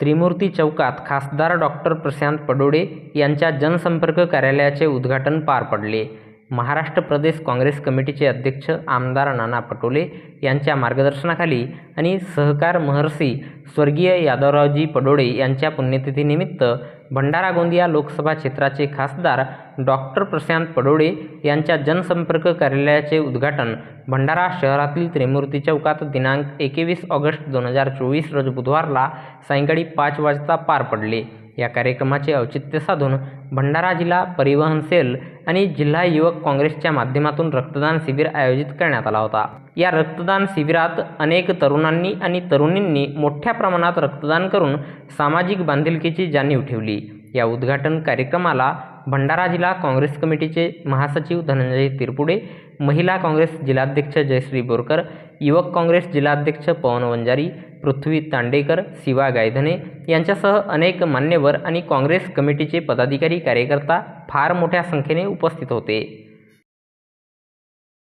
त्रिमूर्ती चौकात खासदार डॉक्टर प्रशांत पडोळे यांच्या जनसंपर्क कार्यालयाचे उद्घाटन पार पडले. महाराष्ट्र प्रदेश काँग्रेस कमिटीचे अध्यक्ष आमदार नाना पटोले यांच्या मार्गदर्शनाखाली आणि सहकार महर्षी स्वर्गीय यादवरावजी पडोळे यांच्या पुण्यतिथीनिमित्त भंडारा गोंदिया लोकसभा क्षेत्राचे खासदार डॉक्टर प्रशांत पडोळे यांच्या जनसंपर्क कार्यालयाचे उद्घाटन भंडारा शहरातील त्रिमूर्ती चौकात दिनांक एकवीस ऑगस्ट दोन हजार चोवीस रोज बुधवारला सायंकाळी पाच वाजता पार पडले. या कार्यक्रमाचे औचित्य साधून भंडारा जिल्हा परिवहन सेल आणि जिल्हा युवक काँग्रेसच्या माध्यमातून रक्तदान शिबिर आयोजित करण्यात आला होता. या रक्तदान शिबिरात अनेक तरुणांनी आणि तरुणींनी मोठ्या प्रमाणात रक्तदान करून सामाजिक बांधिलकीची जाणीव ठेवली. या उद्घाटन कार्यक्रमाला भंडारा जिल्हा काँग्रेस कमिटीचे महासचिव धनंजय तिरपुडे महिला काँग्रेस जिल्हाध्यक्ष जयश्री बोरकर युवक काँग्रेस जिल्हाध्यक्ष पवन वंजारी पृथ्वी तांडेकर शिवा गायधने यांच्यासह अनेक मान्यवर आणि काँग्रेस कमिटीचे पदाधिकारी कार्यकर्ता फार मोठ्या संख्येने उपस्थित होते.